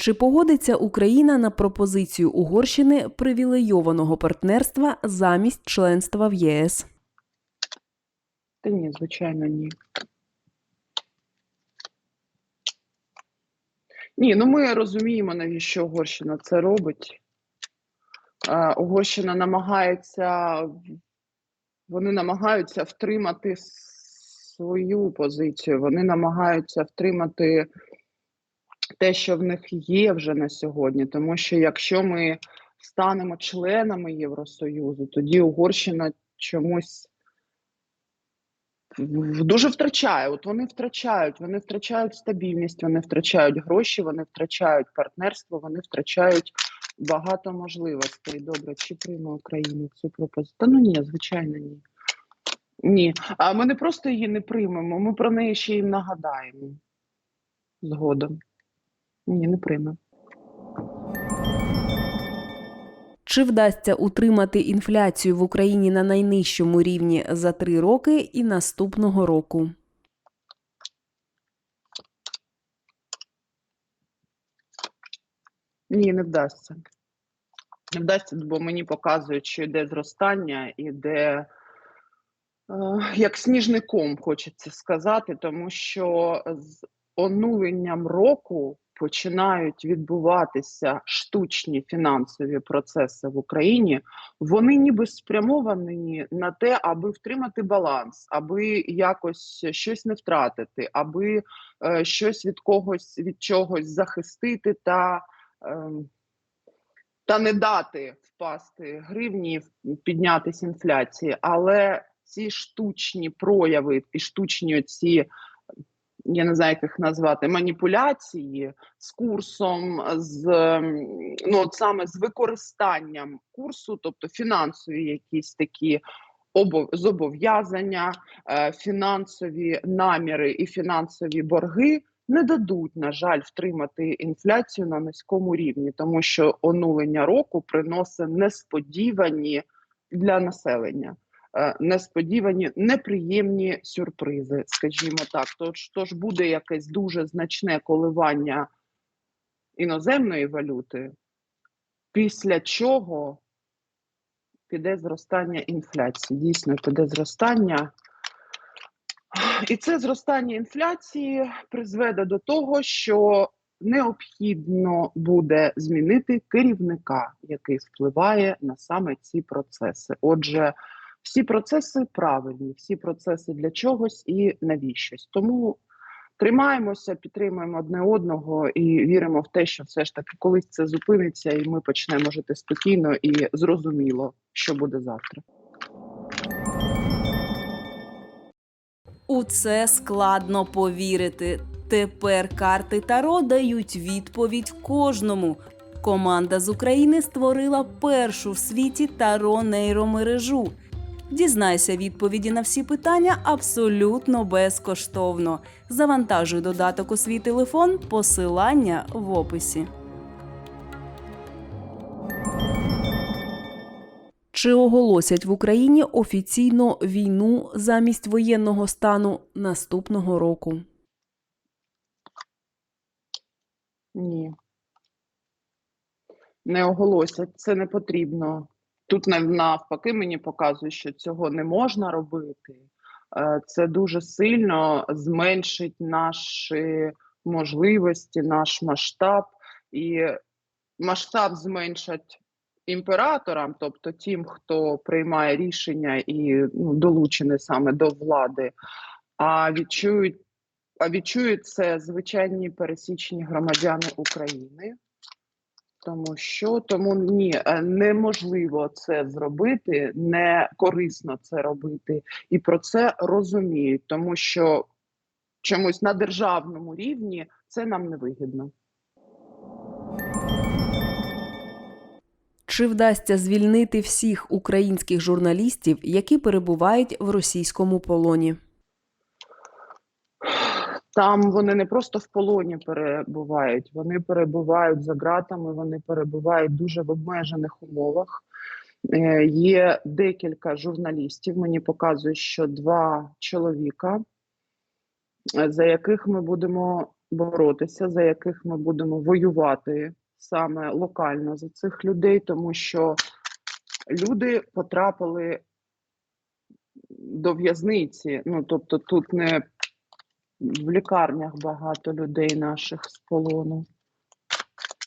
Чи погодиться Україна на пропозицію Угорщини привілейованого партнерства замість членства в ЄС? Та ні, звичайно, ні. Ні, ну ми розуміємо, навіщо Угорщина це робить. Е, Угорщина намагається, вони намагаються втримати свою позицію, вони намагаються втримати те, що в них є вже на сьогодні. Тому що якщо ми станемо членами Євросоюзу, тоді Угорщина чомусь дуже втрачає. От вони втрачають, вони втрачають стабільність, вони втрачають гроші, вони втрачають партнерство, вони втрачають багато можливостей. Добре, чи прийме Україна цю пропозицію? Та ну ні, звичайно, ні. Ні. А ми не просто її не приймемо, ми про неї ще їм нагадаємо згодом. Ні, не прийме. Чи вдасться утримати інфляцію в Україні на найнижчому рівні за три роки і наступного року? Ні, не вдасться. Не вдасться, бо мені показують, що йде зростання, іде е, як сніжний ком, хочеться сказати, тому що з онуленням року починають відбуватися штучні фінансові процеси в Україні. Вони ніби спрямовані на те, аби втримати баланс, аби якось щось не втратити, аби е, щось від когось від чогось захистити та. ем, та не дати впасти гривні, піднятися інфляції, але ці штучні прояви і штучні ці, я не знаю, як їх назвати, маніпуляції з курсом, з ну от саме з використанням курсу, тобто фінансові якісь такі обов- зобов'язання, е, фінансові наміри і фінансові борги не дадуть, на жаль, втримати інфляцію на низькому рівні, тому що онулення року приносить несподівані для населення. Е, Несподівані неприємні сюрпризи, скажімо так. Тож, тож буде якесь дуже значне коливання іноземної валюти, після чого піде зростання інфляції. Дійсно, піде зростання. І це зростання інфляції призведе до того, що необхідно буде змінити керівника, який впливає на саме ці процеси. Отже, всі процеси правильні, всі процеси для чогось і навіщось. Тому тримаємося, підтримуємо одне одного і віримо в те, що все ж таки колись це зупиниться, і ми почнемо жити спокійно і зрозуміло, що буде завтра. У це складно повірити. Тепер карти Таро дають відповідь кожному. Команда з України створила першу в світі таро нейромережу. Дізнайся відповіді на всі питання абсолютно безкоштовно. Завантажуй додаток у свій телефон, посилання в описі. Чи оголосять в Україні офіційно війну замість воєнного стану наступного року? Ні. Не оголосять, це не потрібно. Тут навпаки мені показує, що цього не можна робити. Е, Це дуже сильно зменшить наші можливості, наш масштаб. І масштаб зменшать імператорам, тобто тим, хто приймає рішення і ну, долучений саме до влади, а відчують а відчують це звичайні пересічні громадяни України. Тому що тому ні, е, неможливо це зробити, не корисно це робити, і про це розуміють, тому що чомусь на державному рівні це нам не вигідно. Чи вдасться звільнити всіх українських журналістів, які перебувають в російському полоні? Там вони не просто в полоні перебувають, вони перебувають за ґратами, вони перебувають дуже в обмежених умовах. Е, Є декілька журналістів. Мені показують, що два чоловіка, е, за яких ми будемо боротися, за яких ми будемо воювати саме локально за цих людей, тому що люди потрапили до в'язниці. Ну, тобто, тут не в лікарнях багато людей наших з полону.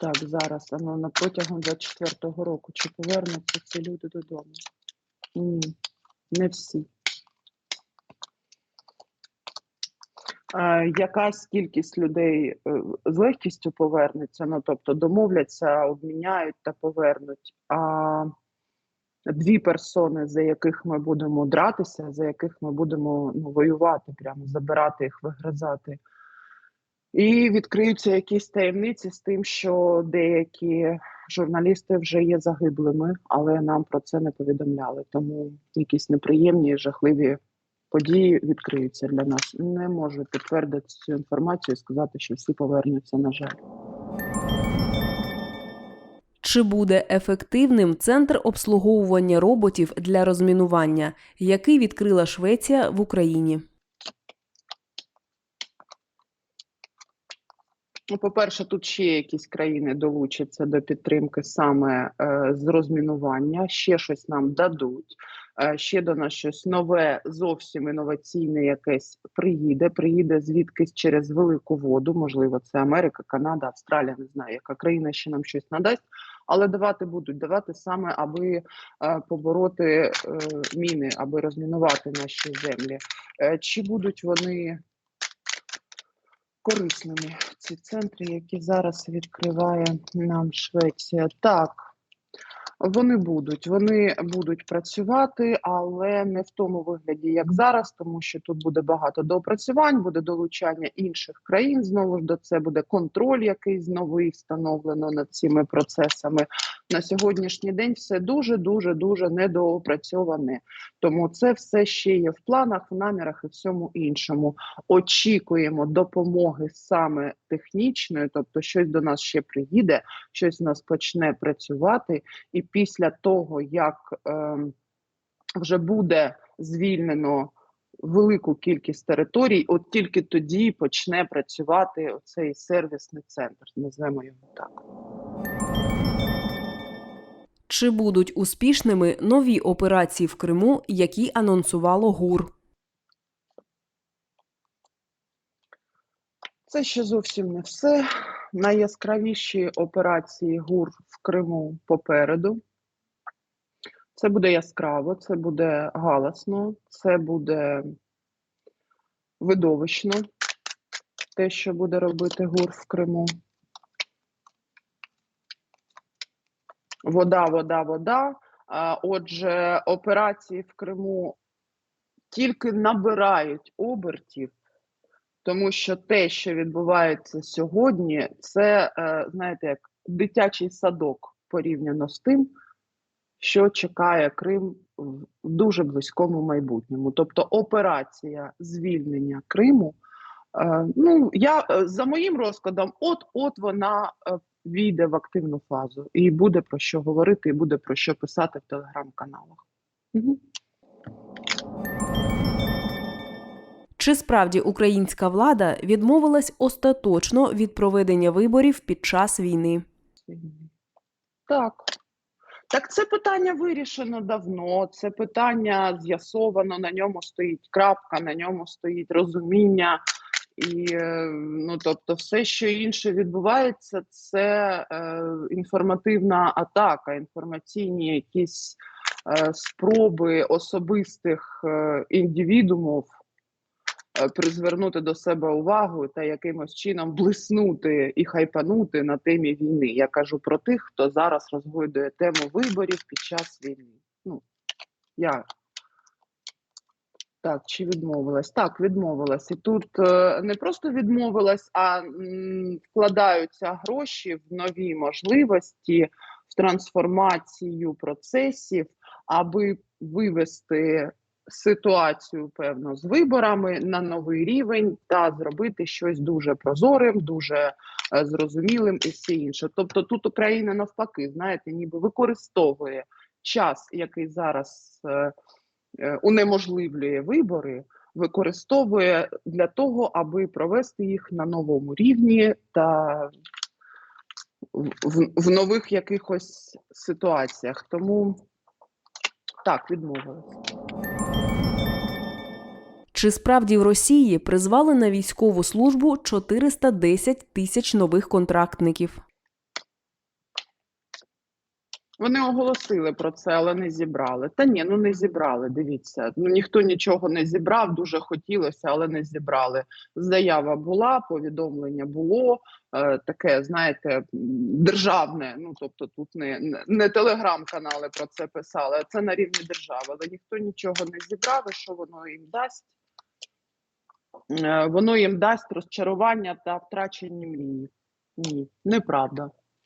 Так, зараз воно на протягом 24-го року. Чи повернуться ці люди додому? Ні, не всі. Якась кількість людей е, з легкістю повернеться, ну тобто домовляться, обміняють та повернуть. А дві персони, за яких ми будемо дратися, за яких ми будемо ну, воювати, прямо забирати їх, вигризати. І відкриються якісь таємниці з тим, що деякі журналісти вже є загиблими, але нам про це не повідомляли. Тому якісь неприємні, жахливі події відкриються для нас. Не можу підтвердити цю інформацію і сказати, що всі повернуться, на жаль. Чи буде ефективним центр обслуговування роботів для розмінування, який відкрила Швеція в Україні? Ну, по-перше, тут ще якісь країни долучаться до підтримки саме е, з розмінування, ще щось нам дадуть. Е, ще до нас щось нове, зовсім інноваційне якесь приїде. Приїде звідкись через велику воду. Можливо, це Америка, Канада, Австралія. Не знаю, яка країна ще нам щось надасть, але давати будуть давати саме, аби е, побороти е, міни, аби розмінувати наші землі. Е, чи будуть вони корисними ці центри, які зараз відкриває нам Швеція. Так, вони будуть, вони будуть працювати, але не в тому вигляді, як зараз, тому що тут буде багато доопрацювань, буде долучання інших країн. Знову ж до це буде контроль, якийсь новий встановлено над цими процесами. На сьогоднішній день все дуже дуже дуже недоопрацьоване. Тому це все ще є в планах, в намірах і всьому іншому. Очікуємо допомоги саме технічної, тобто щось до нас ще приїде, щось у нас почне працювати, і після того, як е, вже буде звільнено велику кількість територій, от тільки тоді почне працювати оцей сервісний центр, назвемо його так. Чи будуть успішними нові операції в Криму, які анонсувало ГУР? Це ще зовсім не все. Найяскравіші операції ГУР в Криму попереду. Це буде яскраво, це буде галасно, це буде видовищно, те, що буде робити ГУР в Криму. Вода, вода, вода. Отже, операції в Криму тільки набирають обертів, тому що те, що відбувається сьогодні, це, е, знаєте, як дитячий садок порівняно з тим, що чекає Крим в дуже близькому майбутньому. Тобто операція звільнення Криму. е, Ну, я е, за моїм розкладом, от-от вона війде в активну фазу, і буде про що говорити, і буде про що писати в телеграм-каналах. Угу. Чи справді українська влада відмовилась остаточно від проведення виборів під час війни? Так. Так, це питання вирішено давно. Це питання з'ясовано, на ньому стоїть крапка, на ньому стоїть розуміння. І е, ну, тобто, все, що інше відбувається, це е, інформативна атака, інформаційні якісь е, спроби особистих е, індивідумів е, призвернути до себе увагу та якимось чином блиснути і хайпанути на темі війни. Я кажу про тих, хто зараз розгойдує тему виборів під час війни. Ну, я так, чи відмовилась? Так, відмовилась. І тут е, не просто відмовилась, а вкладаються гроші в нові можливості, в трансформацію процесів, аби вивести ситуацію, певно, з виборами на новий рівень та зробити щось дуже прозорим, дуже е, зрозумілим і все інше. Тобто тут Україна навпаки, знаєте, ніби використовує час, який зараз. Е, унеможливлює вибори, використовує для того, аби провести їх на новому рівні та в, в нових якихось ситуаціях. Тому так, відмовилися. Чи справді в Росії призвали на військову службу 410 тисяч нових контрактників? Вони оголосили про це, але не зібрали. Та ні, ну не зібрали. Дивіться, ну ніхто нічого не зібрав. Дуже хотілося, але не зібрали. Заява була, повідомлення було е, таке, знаєте, державне. Ну тобто, тут не, не- телеграм-канали про це писали, а це на рівні держави. Але ніхто нічого не зібрав. І що воно їм дасть? Е, воно їм дасть розчарування та втрачені мрії. Ні, неправда.